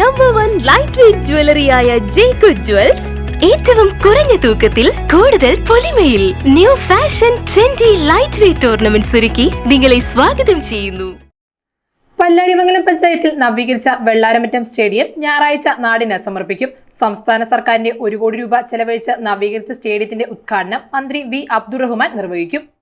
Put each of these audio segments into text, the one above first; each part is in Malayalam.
നമ്പർ വൺ ലൈറ്റ് വെയിറ്റ് ജ്വല്ലറിയായ ജേക്കു ജ്വൽസ് ഏറ്റവും കുറഞ്ഞ തൂക്കത്തിൽ കൂടുതൽ പൊലിമയിൽ new fashion trendy light weight ornaments ഒരുക്കി നിങ്ങളെ സ്വാഗതം ചെയ്യുന്നു. പല്ലാരിമംഗലം പഞ്ചായത്തിൽ നവീകരിച്ച വെള്ളാരമറ്റം സ്റ്റേഡിയം ഞായറാഴ്ച നാടിന് സമർപ്പിക്കും. സംസ്ഥാന സർക്കാരിന്റെ ഒരു കോടി രൂപ ചെലവഴിച്ച് നവീകരിച്ച സ്റ്റേഡിയത്തിന്റെ ഉദ്ഘാടനം മന്ത്രി വി അബ്ദുറഹ്മാൻ നിർവഹിക്കും.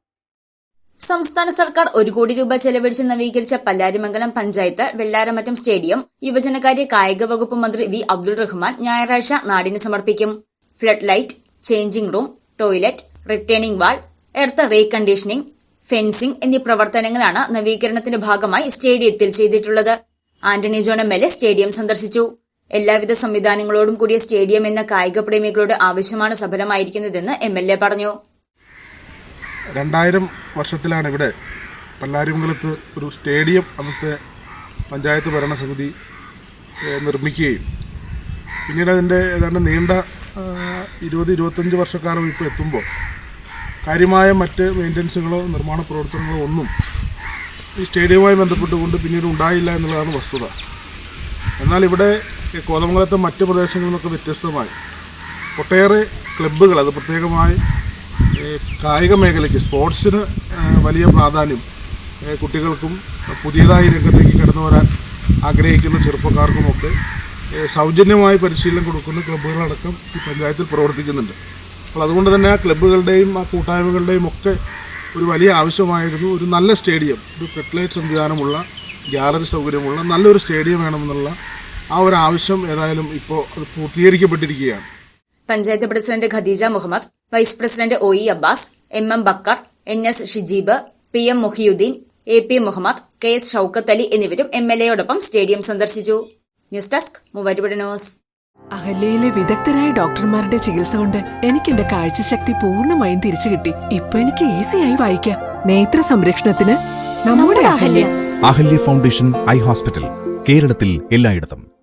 സംസ്ഥാന സർക്കാർ ഒരു കോടി രൂപ ചെലവഴിച്ച് നവീകരിച്ച പല്ലാരിമംഗലം പഞ്ചായത്ത് വെള്ളാരമറ്റം സ്റ്റേഡിയം യുവജനകാര്യ കായിക വകുപ്പ് മന്ത്രി വി. അബ്ദുൾ റഹ്മാൻ ഞായറാഴ്ച നാടിന് സമർപ്പിക്കും. Flood light changing room toilet returning wall earth reconditioning fencing എന്നീ പ്രവർത്തനങ്ങളാണ് നവീകരണത്തിന്റെ ഭാഗമായി സ്റ്റേഡിയത്തിൽ ചെയ്തിട്ടുള്ളത്. Antony John M. L. A stadium സന്ദർശിച്ചു. എല്ലാവിധ സംവിധാനങ്ങളോടും കൂടിയ സ്റ്റേഡിയം എന്ന കായിക പ്രേമികളുടെ ആവശ്യമാണ് സഫലമായിരിക്കുന്നതെന്ന് എം. എൽ. എ പറഞ്ഞു. രണ്ടായിരം വർഷത്തിലാണ് ഇവിടെ പല്ലാരിമംഗലത്ത് ഒരു സ്റ്റേഡിയം അന്നത്തെ പഞ്ചായത്ത് ഭരണസമിതി നിർമ്മിക്കുകയും. പിന്നീട് അതിന്റെ ഏതാണ്ട് നീണ്ട ഇരുപത് ഇരുപത്തഞ്ച് വർഷക്കാലം ഇപ്പോൾ എത്തുമ്പോൾ കാര്യമായ മറ്റ് മെയിന്റനൻസുകളോ നിർമ്മാണ പ്രവർത്തനങ്ങളോ ഒന്നും ഈ സ്റ്റേഡിയവുമായി ബന്ധപ്പെട്ടുകൊണ്ട് പിന്നീട് ഉണ്ടായില്ല എന്നുള്ളതാണ് വസ്തുത. എന്നാൽ ഇവിടെ കോതമംഗലത്തെ മറ്റ് പ്രദേശങ്ങളിൽ നിന്നൊക്കെ വ്യത്യസ്തമായി ഒട്ടേറെ ക്ലബ്ബുകൾ അത് പ്രത്യേകമായി കായിക മേഖലയ്ക്ക് സ്പോർട്സിന് വലിയ പ്രാധാന്യം കുട്ടികൾക്കും പുതിയതായി രംഗത്തേക്ക് കടന്നു വരാൻ ആഗ്രഹിക്കുന്ന ചെറുപ്പക്കാർക്കുമൊക്കെ സൗജന്യമായി പരിശീലനം കൊടുക്കുന്ന ക്ലബ്ബുകളടക്കം ഈ പഞ്ചായത്തിൽ പ്രവർത്തിക്കുന്നുണ്ട്. അപ്പോൾ അതുകൊണ്ട് തന്നെ ആ ക്ലബ്ബുകളുടെയും ആ കൂട്ടായ്മകളുടെയും ഒക്കെ ഒരു വലിയ ആവശ്യമായിരുന്നു. ഒരു നല്ല സ്റ്റേഡിയം ഒരു ഫെർട്ടിലൈറ്റ് സംവിധാനമുള്ള ഗ്യാലറി സൗകര്യമുള്ള നല്ലൊരു സ്റ്റേഡിയം വേണമെന്നുള്ള ആ ഒരു ആവശ്യം ഏതായാലും ഇപ്പോൾ അത് പൂർത്തീകരിക്കപ്പെട്ടിരിക്കുകയാണ്. Panchayat president Khadeeja Muhammad vice president O E Abbas M M Bakker N S Shijeeb P M Muhiyuddin A P Muhammad K S Shoukath Ali എന്നിവരും എം എൽ എയോടൊപ്പം സ്റ്റേഡിയം സന്ദർശിച്ചു. News desk Muvattupuzha news. അഹല്യയിലെ വിദഗ്ധരായ ഡോക്ടർമാരുടെ ചികിത്സ കൊണ്ട് എനിക്ക് എന്റെ കാഴ്ചശക്തി പൂർണമായും തിരിച്ചു കിട്ടി. ഇപ്പൊ എനിക്ക് ഈസിയായി വായിക്കാം. നേത്ര സംരക്ഷണത്തിന് നമ്മുടെ Ahalya. Ahalya foundation eye hospital കേരളത്തിൽ എല്ലായിടത്തും.